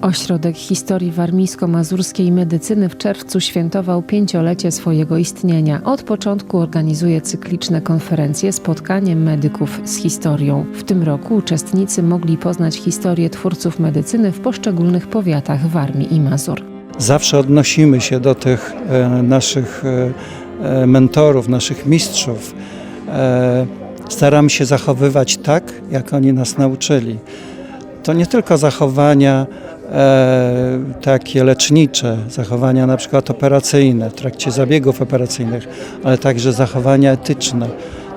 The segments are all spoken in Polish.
Ośrodek Historii Warmińsko-Mazurskiej Medycyny w czerwcu świętował pięciolecie swojego istnienia. Od początku organizuje cykliczne konferencje spotkaniem medyków z historią. W tym roku uczestnicy mogli poznać historię twórców medycyny w poszczególnych powiatach Warmii i Mazur. Zawsze odnosimy się do tych e, naszych e, e, mentorów, naszych mistrzów. Staramy się zachowywać tak, jak oni nas nauczyli. To nie tylko zachowania takie lecznicze, zachowania na przykład operacyjne w trakcie zabiegów operacyjnych, ale także zachowania etyczne,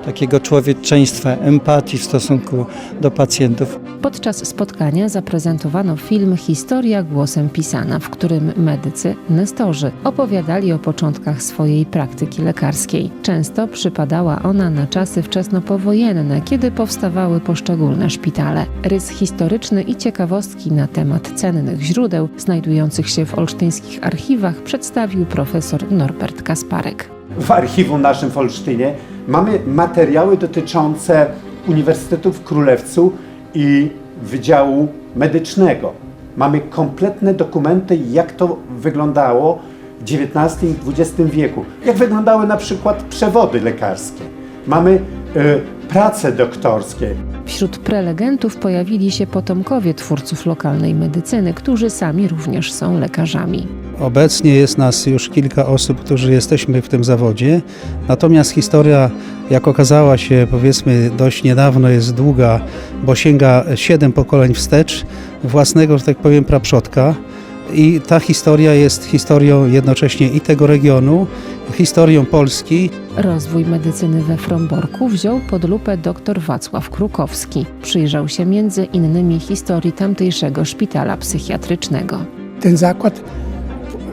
takiego człowieczeństwa, empatii w stosunku do pacjentów. Podczas spotkania zaprezentowano film Historia głosem pisana, w którym medycy, nestorzy opowiadali o początkach swojej praktyki lekarskiej. Często przypadała ona na czasy wczesnopowojenne, kiedy powstawały poszczególne szpitale. Rys historyczny i ciekawostki na temat cennych źródeł znajdujących się w olsztyńskich archiwach przedstawił profesor Norbert Kasparek. W archiwum naszym w Olsztynie mamy materiały dotyczące Uniwersytetu w Królewcu i Wydziału Medycznego. Mamy kompletne dokumenty, jak to wyglądało w XIX i XX wieku. Jak wyglądały na przykład przewody lekarskie. Mamy y, prace doktorskie, Wśród prelegentów pojawili się potomkowie twórców lokalnej medycyny, którzy sami również są lekarzami. Obecnie jest nas już kilka osób, którzy jesteśmy w tym zawodzie. Natomiast historia, jak okazała się, powiedzmy, dość niedawno jest długa, bo sięga siedem pokoleń wstecz własnego, że tak powiem, praprzodka. I ta historia jest historią jednocześnie i tego regionu, historią Polski, Rozwój medycyny we Fromborku wziął pod lupę dr Wacław Krukowski. Przyjrzał się między innymi historii tamtejszego szpitala psychiatrycznego. Ten zakład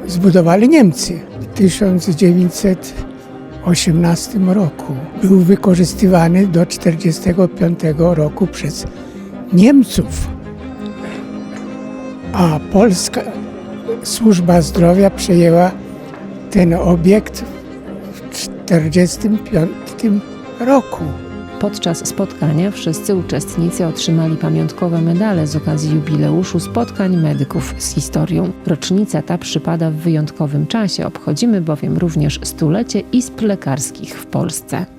zbudowali Niemcy w 1918 roku. Był wykorzystywany do 1945 roku przez Niemców. A polska służba zdrowia przejęła ten obiekt w 1945 roku. Podczas spotkania wszyscy uczestnicy otrzymali pamiątkowe medale z okazji jubileuszu spotkań medyków z historią. Rocznica ta przypada w wyjątkowym czasie, obchodzimy bowiem również stulecie izb lekarskich w Polsce.